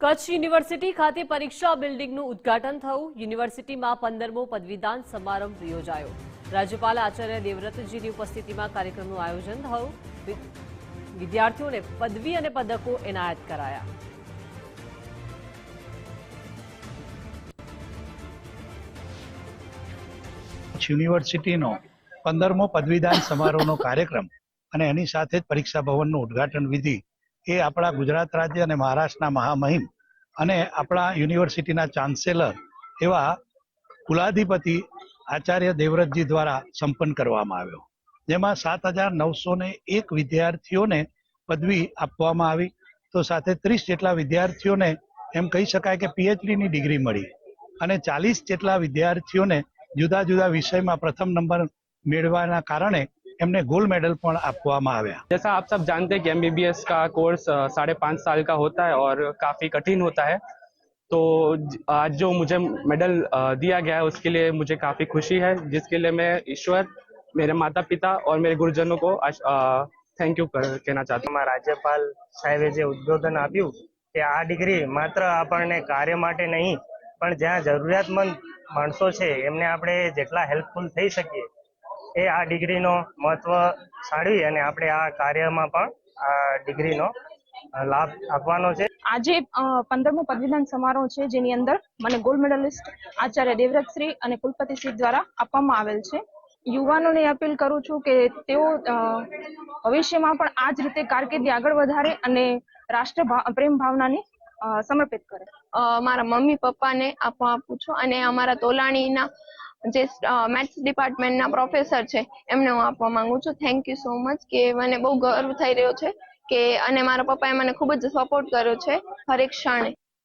Kutch university ખાતે પરીક્ષા બિલ્ડિંગનું ઉદ્ઘાટન થયું. યુનિવર્સિટીમાં પંદરમો પદવીદાન સમારંભ યોજાયો. રાજ્યપાલ આચાર્ય દેવવ્રતજીની ઉપસ્થિતિમાં કાર્યક્રમનું આયોજન થયું. વિદ્યાર્થીઓને પદવી અને પદકો એનાયત કરાયા. યુનિવર્સિટીનો પંદરમો પદવીદાન સમારોહનો કાર્યક્રમ અને એની સાથે જ પરીક્ષા ભવનનું ઉદ્ઘાટન વિધિ એ આપણા ગુજરાત રાજ્ય અને મહારાષ્ટ્રના મહામહિમ અને આપણા યુનિવર્સિટીના ચાન્સેલર એવા કુલાધિપતિ આચાર્ય દેવવ્રતજી દ્વારા સંપન્ન કરવામાં આવ્યો. જેમાં સાત હજાર નવસો ને એક વિદ્યાર્થીઓને પદવી આપવામાં આવી. તો સાથે ત્રીસ જેટલા વિદ્યાર્થીઓને એમ કહી શકાય કે પીએચડીની ડિગ્રી મળી અને ચાલીસ જેટલા વિદ્યાર્થીઓને જુદા જુદા વિષયમાં પ્રથમ નંબર મેળવવાના કારણે એમને ગોલ્ડ મેડલ પણ આપવામાં આવ્યા जैसा आप सब जानते हैं कि एमबीबीएस का कोर्स अ, साढ़े पाँच साल का होता है और काफ़ी कठिन होता है तो ज- आज जो मुझे मेडल अ, दिया गया है उसके लिए मुझे काफ़ी खुशी है जिसके लिए मैं ईश्वर मेरे माता पिता और मेरे गुरुजनों को थैंक यू कहना चाहता हूँ માં રાજ્યપાલ સાહેબે જે ઉદ્બોધન આપ્યું કે આ ડિગ્રી માત્ર આપણને કાર્ય માટે નહીં પણ જ્યાં જરૂરિયાતમંદ માણસો છે એમને આપણે જેટલા હેલ્પફુલ થઈ શકીએ એ આ ડિગ્રીનો મહત્વ સાળવી અને આપણે આ કાર્યમાં પણ આ ડિગ્રીનો લાભ આપવાનો છે. આજે પંદરમો પદવીદાન સમારોહ છે, જેની અંદર મને ગોલ્ડ મેડલિસ્ટ આચાર્ય દેવવ્રતશ્રી અને કુલપતિશ્રી દ્વારા આપવામાં આવેલ છે. યુવાનોને અપીલ કરું છું કે તેઓ ભવિષ્યમાં પણ આ જ રીતે કારકિર્દી આગળ વધારે અને રાષ્ટ્ર પ્રેમ ભાવનાને સમર્પિત કરે. મારા મમ્મી પપ્પાને આપવા આપું છું અને અમારા તોલાણીના જે મેથ્સ ડિપાર્ટમેન્ટના પ્રોફેસર છે, એમને હું આપવા માંગુ છું. થેન્ક યુ સો મચ કે મને બહુ ગર્વ થઈ રહ્યો છે કે અને મારા પપ્પાએ મને ખૂબ જ સપોર્ટ કર્યો છે, હરેક ક્ષણે.